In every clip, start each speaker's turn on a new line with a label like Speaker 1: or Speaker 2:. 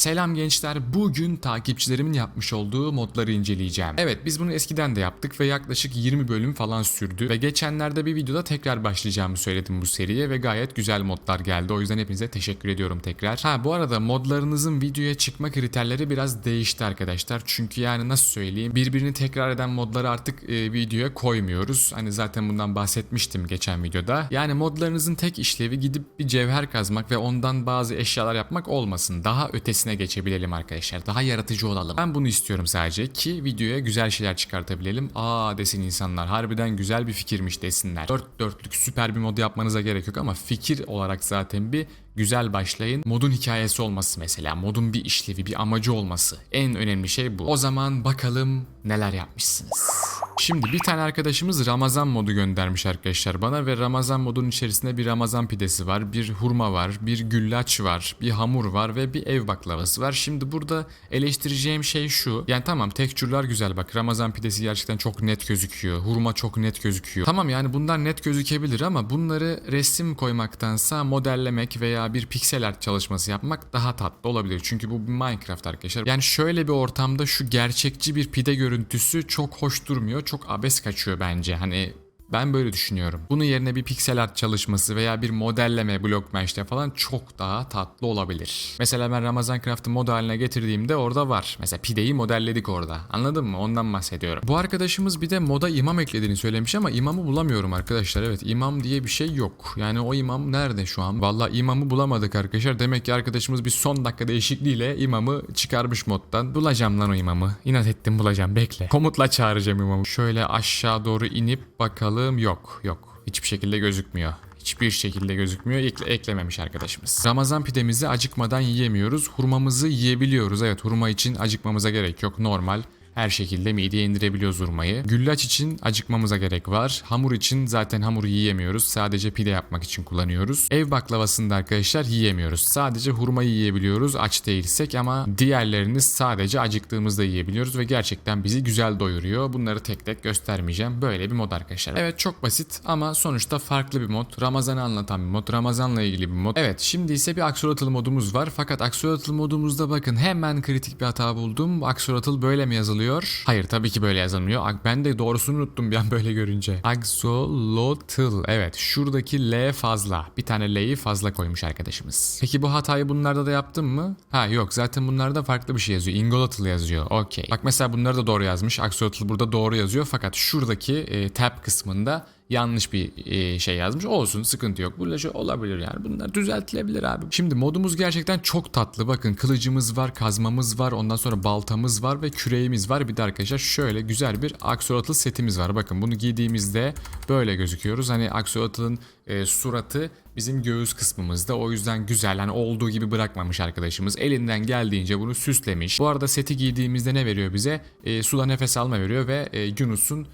Speaker 1: Selam gençler. Bugün takipçilerimin yapmış olduğu modları inceleyeceğim. Evet biz bunu eskiden de yaptık ve yaklaşık 20 bölüm falan sürdü. Ve geçenlerde bir videoda tekrar başlayacağımı söyledim bu seriye ve gayet güzel modlar geldi. O yüzden hepinize teşekkür ediyorum tekrar. Ha bu arada modlarınızın videoya çıkma kriterleri biraz değişti arkadaşlar. Çünkü yani nasıl söyleyeyim birbirini tekrar eden modları artık e, videoya koymuyoruz. Hani zaten bundan bahsetmiştim geçen videoda. Yani modlarınızın tek işlevi gidip bir cevher kazmak ve ondan bazı eşyalar yapmak olmasın. Daha ötesine geçebilelim arkadaşlar. Daha yaratıcı olalım. Ben bunu istiyorum sadece ki videoya güzel şeyler çıkartabilelim. Aa desin insanlar. Harbiden güzel bir fikirmiş desinler. Dört dörtlük süper bir mod yapmanıza gerek yok ama fikir olarak zaten bir güzel başlayın. Modun hikayesi olması mesela. Modun bir işlevi, bir amacı olması. En önemli şey bu. O zaman bakalım neler yapmışsınız. Şimdi bir tane arkadaşımız Ramazan modu göndermiş arkadaşlar bana ve Ramazan modunun içerisinde bir Ramazan pidesi var, bir hurma var, bir güllaç var, bir hamur var ve bir ev baklavası var. Şimdi burada eleştireceğim şey şu. Yani tamam tekstürler güzel bak Ramazan pidesi gerçekten çok net gözüküyor. Hurma çok net gözüküyor. Tamam yani bunlar net gözükebilir ama bunları resim koymaktansa modellemek veya bir piksel art çalışması yapmak daha tatlı olabilir. Çünkü bu bir Minecraft arkadaşlar. Yani şöyle bir ortamda şu gerçekçi bir pide görüntüsü çok hoş durmuyor. Çok abes kaçıyor bence. Hani ben böyle düşünüyorum. Bunun yerine bir piksel art çalışması veya bir modelleme Blockmesh'te falan çok daha tatlı olabilir. Mesela ben Ramazan Craft'ı mod haline getirdiğimde orada var. Mesela pideyi modelledik orada. Anladın mı? Ondan bahsediyorum. Bu arkadaşımız bir de moda imam eklediğini söylemiş ama imamı bulamıyorum arkadaşlar. Evet imam diye bir şey yok. Yani o imam nerede şu an? Valla imamı bulamadık arkadaşlar. Demek ki arkadaşımız bir son dakika değişikliğiyle imamı çıkarmış moddan. Bulacağım lan o imamı. İnat ettim bulacağım bekle. Komutla çağıracağım imamı. Şöyle aşağı doğru inip bakalım. Yok yok. Hiçbir şekilde gözükmüyor. Hiçbir şekilde gözükmüyor. Ekle, eklememiş arkadaşımız. Ramazan pidemizi acıkmadan yiyemiyoruz. Hurmamızı yiyebiliyoruz. Evet hurma için acıkmamıza gerek yok. Normal. Her şekilde mideye indirebiliyoruz hurmayı. Güllaç için acıkmamıza gerek var. Hamur için zaten hamuru yiyemiyoruz. Sadece pide yapmak için kullanıyoruz. Ev baklavasında arkadaşlar yiyemiyoruz. Sadece hurmayı yiyebiliyoruz aç değilsek ama diğerlerini sadece acıktığımızda yiyebiliyoruz ve gerçekten bizi güzel doyuruyor. Bunları tek tek göstermeyeceğim. Böyle bir mod arkadaşlar. Evet çok basit ama sonuçta farklı bir mod. Ramazan'ı anlatan bir mod. Ramazan'la ilgili bir mod. Evet şimdi ise bir Axolotl modumuz var. Fakat Axolotl modumuzda bakın hemen kritik bir hata buldum. Axolotl böyle mi yazılıyor? Hayır tabii ki böyle yazılmıyor. Ben de doğrusunu unuttum bir an böyle görünce. Axolotl. Evet şuradaki L fazla. Bir tane L'yi fazla koymuş arkadaşımız. Peki bu hatayı bunlarda da yaptım mı? Ha yok zaten bunlarda farklı bir şey yazıyor. Ingolotl yazıyor. Okey. Bak mesela bunları da doğru yazmış. Axolotl burada doğru yazıyor. Fakat şuradaki e, tab kısmında yanlış bir e, şey yazmış. Olsun sıkıntı yok. Şey olabilir yani. Bunlar düzeltilebilir abi. Şimdi modumuz gerçekten çok tatlı. Bakın kılıcımız var, kazmamız var, ondan sonra baltamız var ve küreğimiz var. Bir de arkadaşlar şöyle güzel bir Axolotl setimiz var. Bakın bunu giydiğimizde böyle gözüküyoruz. Hani Axolotl'ın e, suratı bizim göğüs kısmımızda. O yüzden güzel. Hani olduğu gibi bırakmamış arkadaşımız. Elinden geldiğince bunu süslemiş. Bu arada seti giydiğimizde ne veriyor bize? E, suda nefes alma veriyor ve e, Yunus'un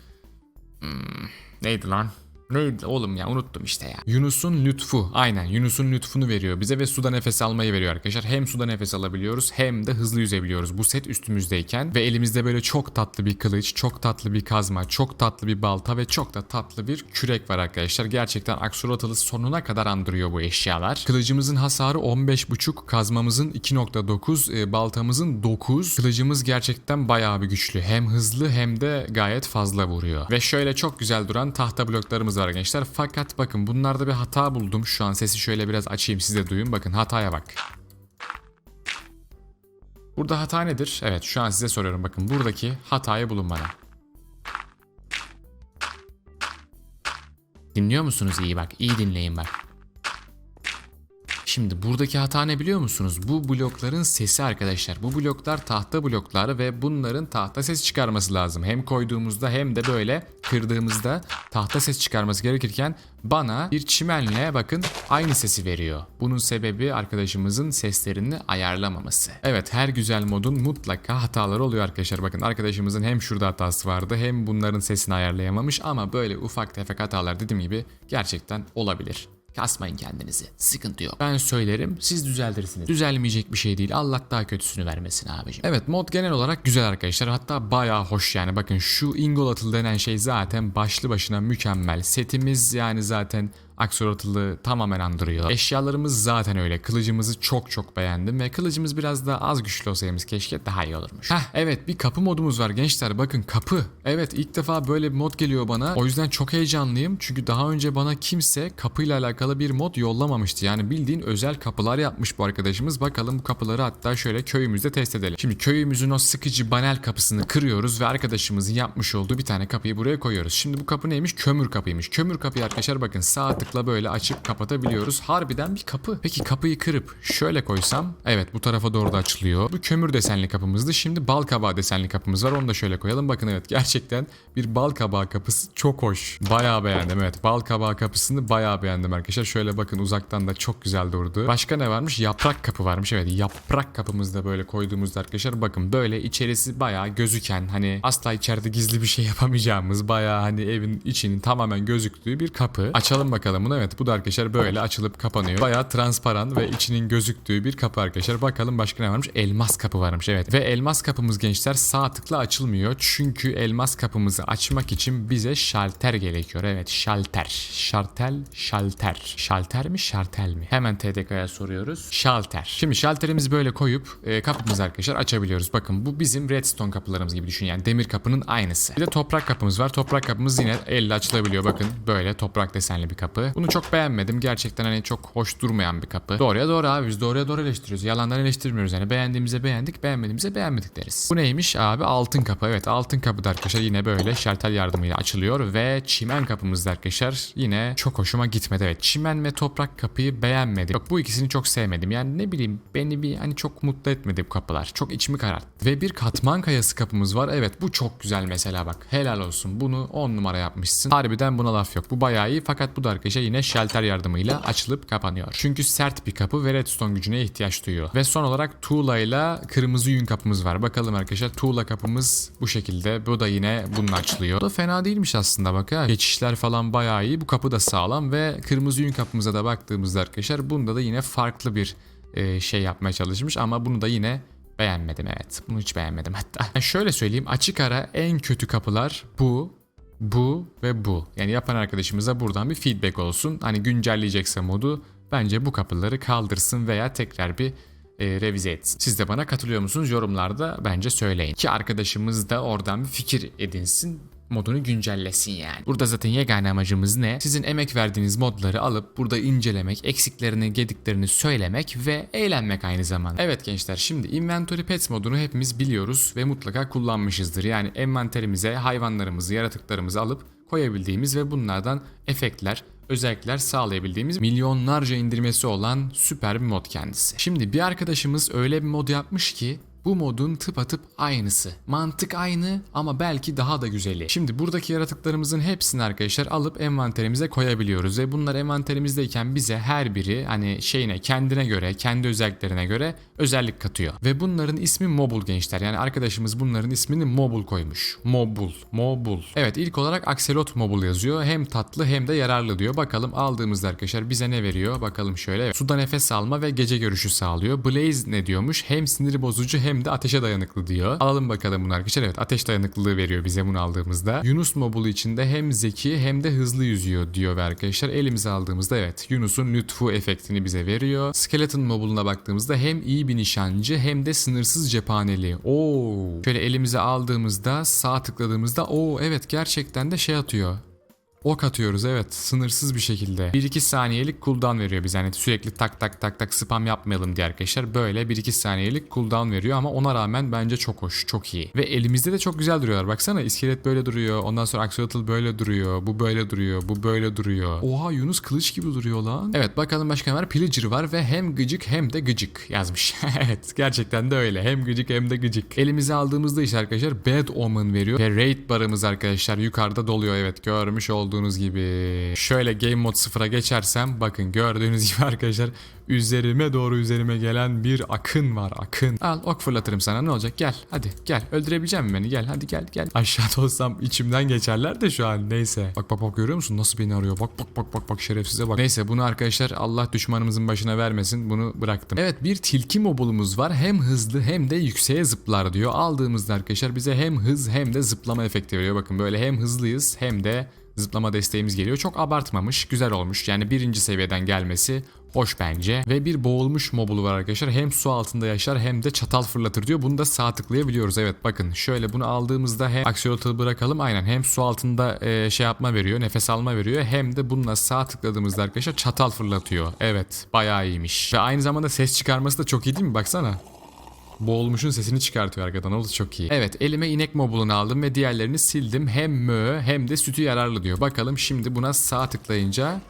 Speaker 1: Neydi lan? Neydi oğlum ya unuttum işte ya. Yunus'un lütfu. Aynen Yunus'un lütfunu veriyor bize ve suda nefes almayı veriyor arkadaşlar. Hem suda nefes alabiliyoruz hem de hızlı yüzebiliyoruz. Bu set üstümüzdeyken ve elimizde böyle çok tatlı bir kılıç, çok tatlı bir kazma, çok tatlı bir balta ve çok da tatlı bir kürek var arkadaşlar. Gerçekten Axolotl'ı sonuna kadar andırıyor bu eşyalar. Kılıcımızın hasarı 15.5, kazmamızın 2.9, e, baltamızın 9. Kılıcımız gerçekten bayağı bir güçlü. Hem hızlı hem de gayet fazla vuruyor. Ve şöyle çok güzel duran tahta bloklarımız var gençler. Fakat bakın bunlarda bir hata buldum. Şu an sesi şöyle biraz açayım siz de duyun. Bakın hataya bak. Burada hata nedir? Evet şu an size soruyorum bakın. Buradaki hatayı bulun bana. Dinliyor musunuz iyi bak. İyi dinleyin bak. Şimdi buradaki hata ne biliyor musunuz? Bu blokların sesi arkadaşlar. Bu bloklar tahta bloklar ve bunların tahta ses çıkarması lazım. Hem koyduğumuzda hem de böyle kırdığımızda tahta ses çıkarması gerekirken bana bir çimenle bakın aynı sesi veriyor. Bunun sebebi arkadaşımızın seslerini ayarlamaması. Evet her güzel modun mutlaka hataları oluyor arkadaşlar. Bakın arkadaşımızın hem şurada hatası vardı hem bunların sesini ayarlayamamış ama böyle ufak tefek hatalar dediğim gibi gerçekten olabilir. Kasmayın kendinizi. Sıkıntı yok. Ben söylerim siz düzeltirsiniz. Düzelmeyecek bir şey değil. Allah daha kötüsünü vermesin abicim. Evet mod genel olarak güzel arkadaşlar. Hatta bayağı hoş yani. Bakın şu Ingolotl denen şey zaten başlı başına mükemmel. Setimiz yani zaten Axolotl'ı tamamen andırıyor. Eşyalarımız zaten öyle. Kılıcımızı çok çok beğendim ve kılıcımız biraz daha az güçlü olsaymış keşke daha iyi olurmuş. Heh evet bir kapı modumuz var gençler bakın kapı. Evet ilk defa böyle bir mod geliyor bana. O yüzden çok heyecanlıyım. Çünkü daha önce bana kimse kapıyla alakalı bir mod yollamamıştı. Yani bildiğin özel kapılar yapmış bu arkadaşımız. Bakalım bu kapıları hatta şöyle köyümüzde test edelim. Şimdi köyümüzün o sıkıcı banel kapısını kırıyoruz ve arkadaşımızın yapmış olduğu bir tane kapıyı buraya koyuyoruz. Şimdi bu kapı neymiş? Kömür kapıymış. Kömür kapıyı arkadaşlar bakın sağ tıkla böyle açıp kapatabiliyoruz. Harbiden bir kapı. Peki kapıyı kırıp şöyle koysam evet bu tarafa doğru da açılıyor. Bu kömür desenli kapımızdı. Şimdi bal kabağı desenli kapımız var. Onu da şöyle koyalım. Bakın evet gerçekten bir bal kabağı kapısı çok hoş. Bayağı beğendim evet. Bal kabağı kapısını bayağı beğendim arkadaşlar. Şöyle bakın uzaktan da çok güzel durdu. Başka ne varmış? Yaprak kapı varmış. Evet yaprak kapımızda böyle koyduğumuzda arkadaşlar bakın böyle içerisi bayağı gözüken hani asla içeride gizli bir şey yapamayacağımız bayağı hani evin içinin tamamen gözüktüğü bir kapı. Açalım bakalım bunu. Evet bu da arkadaşlar böyle açılıp kapanıyor. Bayağı transparan ve içinin gözüktüğü bir kapı arkadaşlar. Bakalım başka ne varmış? Elmas kapı varmış evet. Ve elmas kapımız gençler sağ tıkla açılmıyor. Çünkü elmas kapımızı açmak için bize şalter gerekiyor. Evet şalter. Şartel, şalter. Şalter mi şartel mi? Hemen TDK'ya soruyoruz. Şalter. Şimdi şalterimizi böyle koyup e, kapımızı arkadaşlar açabiliyoruz. Bakın bu bizim redstone kapılarımız gibi düşün yani demir kapının aynısı. Bir de toprak kapımız var. Toprak kapımız yine elle açılabiliyor. Bakın böyle toprak desenli bir kapı. Bunu çok beğenmedim. Gerçekten hani çok hoş durmayan bir kapı. Doğruya doğru abi biz doğruya doğru eleştiriyoruz. Yalandan eleştirmiyoruz yani. Beğendiğimize beğendik, beğenmediğimize beğenmedik deriz. Bu neymiş abi? Altın kapı. Evet altın kapı da arkadaşlar yine böyle şartel yardımıyla açılıyor ve çimen kapımız da arkadaşlar yine çok hoşuma gitmedi. Evet çimen ve toprak kapıyı beğenmedim. Yok bu ikisini çok sevmedim. Yani ne bileyim beni bir hani çok mutlu etmedi bu kapılar. Çok içimi kararttı. Ve bir katman kayası kapımız var. Evet bu çok güzel mesela bak. Helal olsun. Bunu 10 numara yapmışsın. Harbiden buna laf yok. Bu bayağı iyi fakat bu da arkadaşlar yine şalter yardımıyla açılıp kapanıyor. Çünkü sert bir kapı ve redstone gücüne ihtiyaç duyuyor. Ve son olarak tuğla ile kırmızı yün kapımız var. Bakalım arkadaşlar tuğla kapımız bu şekilde. Bu da yine bununla açılıyor. Bu da fena değilmiş aslında bak. Geçişler falan bayağı iyi. Bu kapı da sağlam ve kırmızı yün kapımıza da baktığımızda arkadaşlar bunda da yine farklı bir e, şey yapmaya çalışmış ama bunu da yine beğenmedim evet. Bunu hiç beğenmedim hatta. Yani şöyle söyleyeyim açık ara en kötü kapılar bu bu ve bu. Yani yapan arkadaşımıza buradan bir feedback olsun. Hani güncelleyecekse modu bence bu kapıları kaldırsın veya tekrar bir e, revize etsin. Siz de bana katılıyor musunuz? Yorumlarda bence söyleyin. Ki arkadaşımız da oradan bir fikir edinsin modunu güncellesin yani. Burada zaten yegane amacımız ne? Sizin emek verdiğiniz modları alıp burada incelemek, eksiklerini, gediklerini söylemek ve eğlenmek aynı zamanda. Evet gençler şimdi Inventory Pets modunu hepimiz biliyoruz ve mutlaka kullanmışızdır. Yani envanterimize hayvanlarımızı, yaratıklarımızı alıp koyabildiğimiz ve bunlardan efektler, özellikler sağlayabildiğimiz milyonlarca indirmesi olan süper bir mod kendisi. Şimdi bir arkadaşımız öyle bir mod yapmış ki bu modun tıpatıp aynısı. Mantık aynı ama belki daha da güzeli. Şimdi buradaki yaratıklarımızın hepsini arkadaşlar alıp envanterimize koyabiliyoruz ve bunlar envanterimizdeyken bize her biri hani şeyine kendine göre, kendi özelliklerine göre özellik katıyor. Ve bunların ismi Mobul gençler. Yani arkadaşımız bunların ismini Mobul koymuş. Mobul, Mobul. Evet ilk olarak Axolot Mobul yazıyor. Hem tatlı hem de yararlı diyor. Bakalım aldığımızda arkadaşlar bize ne veriyor? Bakalım şöyle. Evet, Suda nefes alma ve gece görüşü sağlıyor. Blaze ne diyormuş? Hem sinir bozucu hem de ateşe dayanıklı diyor. Alalım bakalım bunu arkadaşlar. Evet ateş dayanıklılığı veriyor bize bunu aldığımızda. Yunus Mobul içinde hem zeki hem de hızlı yüzüyor diyor ve arkadaşlar elimize aldığımızda evet Yunus'un lütfu efektini bize veriyor. Skeleton Mobul'una baktığımızda hem iyi bir nişancı hem de sınırsız cephaneli. Oo. Şöyle elimize aldığımızda sağ tıkladığımızda o evet gerçekten de şey atıyor. Ok atıyoruz evet sınırsız bir şekilde. 1-2 saniyelik cooldown veriyor bize. Hani sürekli tak tak tak tak spam yapmayalım diye arkadaşlar. Böyle 1-2 saniyelik cooldown veriyor ama ona rağmen bence çok hoş, çok iyi. Ve elimizde de çok güzel duruyorlar. Baksana iskelet böyle duruyor. Ondan sonra axolotl böyle duruyor. Bu böyle duruyor. Bu böyle duruyor. Oha Yunus kılıç gibi duruyor lan. Evet bakalım başka ne var? Pillager var ve hem gıcık hem de gıcık yazmış. evet gerçekten de öyle. Hem gıcık hem de gıcık. Elimize aldığımızda işte arkadaşlar Bad Omen veriyor. Ve raid barımız arkadaşlar yukarıda doluyor. Evet görmüş olduğunuz gibi. Şöyle game mod sıfıra geçersem bakın gördüğünüz gibi arkadaşlar üzerime doğru üzerime gelen bir akın var akın. Al ok fırlatırım sana ne olacak gel hadi gel öldürebilecek misin beni gel hadi gel gel. Aşağıda olsam içimden geçerler de şu an neyse. Bak bak bak görüyor musun nasıl beni arıyor bak bak bak bak bak şerefsize bak. Neyse bunu arkadaşlar Allah düşmanımızın başına vermesin bunu bıraktım. Evet bir tilki mobulumuz var hem hızlı hem de yükseğe zıplar diyor. Aldığımızda arkadaşlar bize hem hız hem de zıplama efekti veriyor. Bakın böyle hem hızlıyız hem de zıplama desteğimiz geliyor. Çok abartmamış, güzel olmuş. Yani birinci seviyeden gelmesi hoş bence. Ve bir boğulmuş mobulu var arkadaşlar. Hem su altında yaşar hem de çatal fırlatır diyor. Bunu da sağ tıklayabiliyoruz. Evet bakın şöyle bunu aldığımızda hem aksiyolotu bırakalım aynen hem su altında e, şey yapma veriyor, nefes alma veriyor. Hem de bununla sağ tıkladığımızda arkadaşlar çatal fırlatıyor. Evet bayağı iyiymiş. Ve aynı zamanda ses çıkarması da çok iyi değil mi? Baksana. Boğulmuşun sesini çıkartıyor arkadan. O da çok iyi. Evet elime inek mobulunu aldım ve diğerlerini sildim. Hem mö hem de sütü yararlı diyor. Bakalım şimdi buna sağ tıklayınca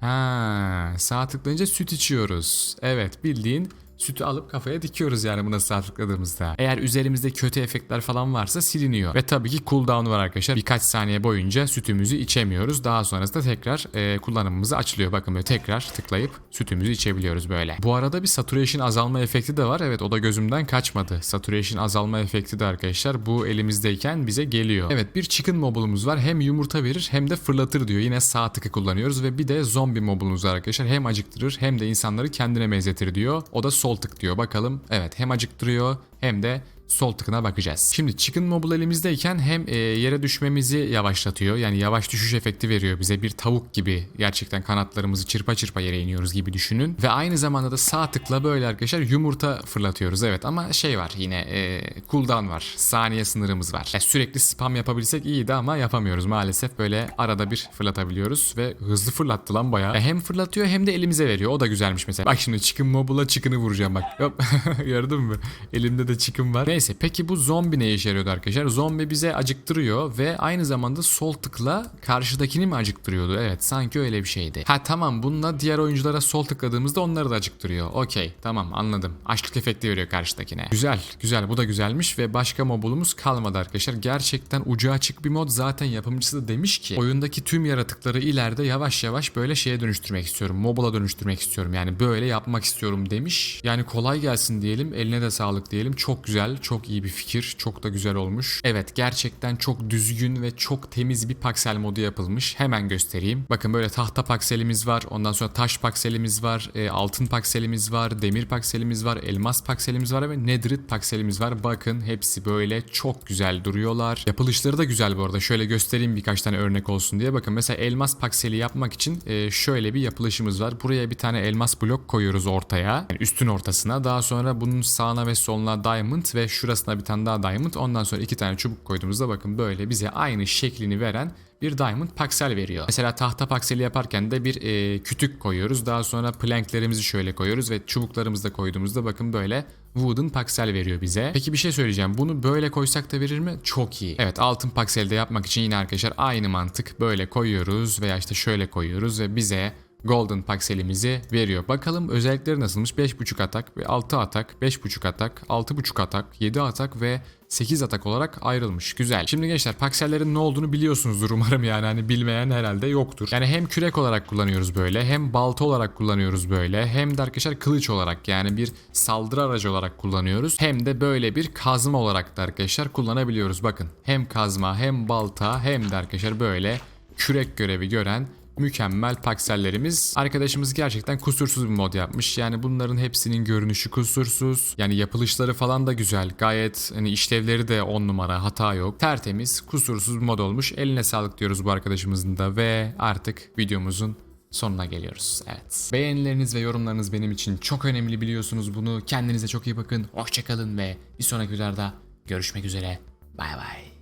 Speaker 1: Ha, sağ tıklayınca süt içiyoruz. Evet, bildiğin sütü alıp kafaya dikiyoruz yani buna sağ tıkladığımızda. Eğer üzerimizde kötü efektler falan varsa siliniyor. Ve tabii ki cooldown var arkadaşlar. Birkaç saniye boyunca sütümüzü içemiyoruz. Daha sonrasında tekrar e, kullanımımızı açılıyor. Bakın böyle tekrar tıklayıp sütümüzü içebiliyoruz böyle. Bu arada bir saturation azalma efekti de var. Evet o da gözümden kaçmadı. Saturation azalma efekti de arkadaşlar bu elimizdeyken bize geliyor. Evet bir chicken mobulumuz var. Hem yumurta verir hem de fırlatır diyor. Yine sağ tıkı kullanıyoruz ve bir de zombi mobulumuz var arkadaşlar. Hem acıktırır hem de insanları kendine benzetir diyor. O da sol tık diyor. Bakalım. Evet hem acıktırıyor hem de sol tıkına bakacağız. Şimdi Chicken Mobile elimizdeyken hem e, yere düşmemizi yavaşlatıyor. Yani yavaş düşüş efekti veriyor bize. Bir tavuk gibi gerçekten kanatlarımızı çırpa çırpa yere iniyoruz gibi düşünün. Ve aynı zamanda da sağ tıkla böyle arkadaşlar yumurta fırlatıyoruz. Evet ama şey var yine e, cooldown var. Saniye sınırımız var. Yani sürekli spam yapabilsek iyiydi ama yapamıyoruz maalesef. Böyle arada bir fırlatabiliyoruz ve hızlı fırlattı lan bayağı. E, hem fırlatıyor hem de elimize veriyor. O da güzelmiş mesela. Bak şimdi Chicken Mobile'a Chicken'ı vuracağım bak. Gördün mü? Elimde de Chicken var. Neyse peki bu zombi ne işe yarıyordu arkadaşlar? Zombi bize acıktırıyor ve aynı zamanda sol tıkla karşıdakini mi acıktırıyordu? Evet sanki öyle bir şeydi. Ha tamam bununla diğer oyunculara sol tıkladığımızda onları da acıktırıyor. Okey tamam anladım. Açlık efekti veriyor karşıdakine. Güzel güzel bu da güzelmiş ve başka mobulumuz kalmadı arkadaşlar. Gerçekten ucu açık bir mod zaten yapımcısı da demiş ki oyundaki tüm yaratıkları ileride yavaş yavaş böyle şeye dönüştürmek istiyorum. Mobula dönüştürmek istiyorum. Yani böyle yapmak istiyorum demiş. Yani kolay gelsin diyelim. Eline de sağlık diyelim. Çok güzel, çok iyi bir fikir. Çok da güzel olmuş. Evet gerçekten çok düzgün ve çok temiz bir paksel modu yapılmış. Hemen göstereyim. Bakın böyle tahta pakselimiz var. Ondan sonra taş pakselimiz var. e, altın pakselimiz var. Demir pakselimiz var. Elmas pakselimiz var ve netherite pakselimiz var. Bakın hepsi böyle çok güzel duruyorlar. Yapılışları da güzel bu arada. Şöyle göstereyim birkaç tane örnek olsun diye. Bakın mesela elmas pakseli yapmak için e, şöyle bir yapılışımız var. Buraya bir tane elmas blok koyuyoruz ortaya. Yani üstün ortasına. Daha sonra bunun sağına ve soluna diamond ve şurasına bir tane daha diamond. Ondan sonra iki tane çubuk koyduğumuzda bakın böyle bize aynı şeklini veren bir diamond paksel veriyor. Mesela tahta pakseli yaparken de bir e, kütük koyuyoruz. Daha sonra planklerimizi şöyle koyuyoruz ve çubuklarımızı da koyduğumuzda bakın böyle wooden paksel veriyor bize. Peki bir şey söyleyeceğim. Bunu böyle koysak da verir mi? Çok iyi. Evet altın pakselde yapmak için yine arkadaşlar aynı mantık. Böyle koyuyoruz veya işte şöyle koyuyoruz ve bize Golden Pakselimizi veriyor. Bakalım özellikleri nasılmış? 5.5 atak ve 6 atak, 5.5 atak, 6.5 atak, 7 atak ve 8 atak olarak ayrılmış. Güzel. Şimdi gençler paksellerin ne olduğunu biliyorsunuzdur umarım yani hani bilmeyen herhalde yoktur. Yani hem kürek olarak kullanıyoruz böyle hem balta olarak kullanıyoruz böyle hem de arkadaşlar kılıç olarak yani bir saldırı aracı olarak kullanıyoruz. Hem de böyle bir kazma olarak da arkadaşlar kullanabiliyoruz. Bakın hem kazma hem balta hem de arkadaşlar böyle kürek görevi gören mükemmel paksellerimiz. Arkadaşımız gerçekten kusursuz bir mod yapmış. Yani bunların hepsinin görünüşü kusursuz. Yani yapılışları falan da güzel. Gayet hani işlevleri de 10 numara hata yok. Tertemiz, kusursuz bir mod olmuş. Eline sağlık diyoruz bu arkadaşımızın da ve artık videomuzun sonuna geliyoruz. Evet. Beğenileriniz ve yorumlarınız benim için çok önemli biliyorsunuz bunu. Kendinize çok iyi bakın. Hoşçakalın ve bir sonraki videoda görüşmek üzere. Bay bay.